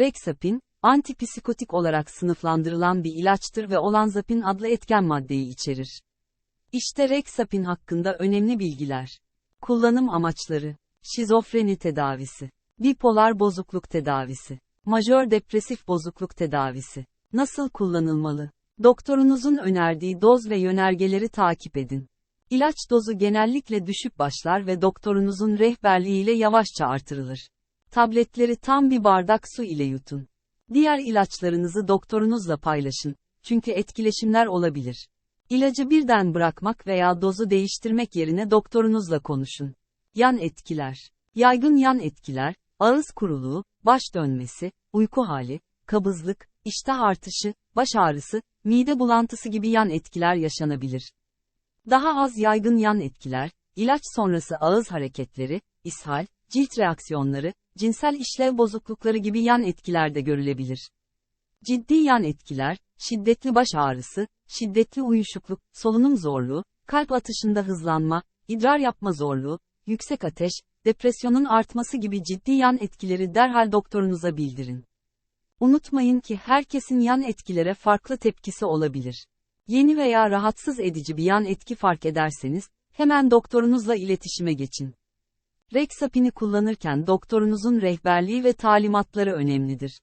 Rexapin, antipsikotik olarak sınıflandırılan bir ilaçtır ve olanzapin adlı etken maddeyi içerir. İşte Rexapin hakkında önemli bilgiler. Kullanım amaçları. Şizofreni tedavisi. Bipolar bozukluk tedavisi. Majör depresif bozukluk tedavisi. Nasıl kullanılmalı? Doktorunuzun önerdiği doz ve yönergeleri takip edin. İlaç dozu genellikle düşük başlar ve doktorunuzun rehberliğiyle yavaşça artırılır. Tabletleri tam bir bardak su ile yutun. Diğer ilaçlarınızı doktorunuzla paylaşın, çünkü etkileşimler olabilir. İlacı birden bırakmak veya dozu değiştirmek yerine doktorunuzla konuşun. Yan etkiler. Yaygın yan etkiler, ağız kuruluğu, baş dönmesi, uyku hali, kabızlık, iştah artışı, baş ağrısı, mide bulantısı gibi yan etkiler yaşanabilir. Daha az yaygın yan etkiler, ilaç sonrası ağız hareketleri, ishal, cilt reaksiyonları, cinsel işlev bozuklukları gibi yan etkiler de görülebilir. Ciddi yan etkiler, şiddetli baş ağrısı, şiddetli uyuşukluk, solunum zorluğu, kalp atışında hızlanma, idrar yapma zorluğu, yüksek ateş, depresyonun artması gibi ciddi yan etkileri derhal doktorunuza bildirin. Unutmayın ki herkesin yan etkilere farklı tepkisi olabilir. Yeni veya rahatsız edici bir yan etki fark ederseniz, hemen doktorunuzla iletişime geçin. Rexapin'i kullanırken doktorunuzun rehberliği ve talimatları önemlidir.